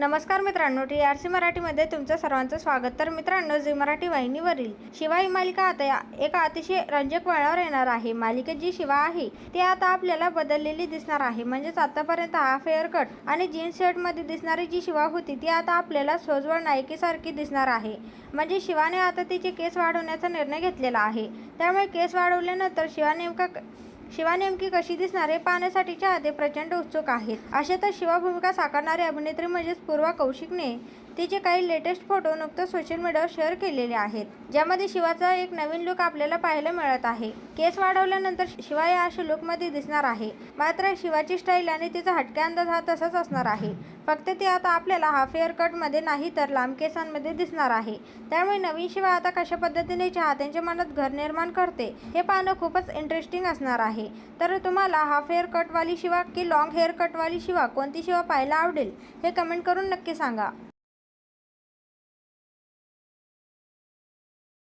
नमस्कार मित्रांनो T R C मराठीमध्ये तुमचं सर्वांचं स्वागत. तर मित्रांनो झी मराठी वाहिनीवरील शिवा ही मालिका आता एका अतिशय रंजक वळणावर येणार आहे. मालिकेत जी शिवा आहे ती आता आपल्याला बदललेली दिसणार आहे. म्हणजेच आतापर्यंत हाफ हेअर कट आणि जीन्स शर्टमध्ये दिसणारी जी शिवा होती ती आता आपल्याला सोजवळ नायकीसारखी दिसणार आहे. म्हणजे शिवाने आता तिचे केस वाढवण्याचा निर्णय घेतलेला आहे. त्यामुळे केस वाढवल्यानंतर शिवा नेमका शिवा नेमकी कशी दिसणार हे पाहण्यासाठीच्या आधी प्रचंड उत्सुक आहेत. अशातच शिवा भूमिका साकारणारी अभिनेत्री म्हणजेच पूर्वा कौशिकने तिचे काही लेटेस्ट फोटो नुकतंच सोशल मीडियावर शेअर केलेले आहेत ज्यामध्ये शिवाचा एक नवीन लुक आपल्याला पाहायला मिळत आहे. केस वाढवल्यानंतर शिवा या अशा लुकमध्ये दिसणार आहे. मात्र शिवाची स्टाईल आणि तिचा हटक्या अंदाज हा तसाच असणार आहे. फक्त ती आता आपल्याला हाफ हेअर कटमध्ये नाही तर लांब केसांमध्ये दिसणार आहे. त्यामुळे नवीन शिवा आता कशा पद्धतीने चाहत्यांच्या मनात घर निर्माण करते हे पाहणं खूपच इंटरेस्टिंग असणार आहे. आहे. तर तुम्हाला हाफ हेअर कटवाली शिवा की लाँग हेअर कटवाली शिवा कोणती शिवा पाहायला आवडेल हे कमेंट करून नक्की सांगा.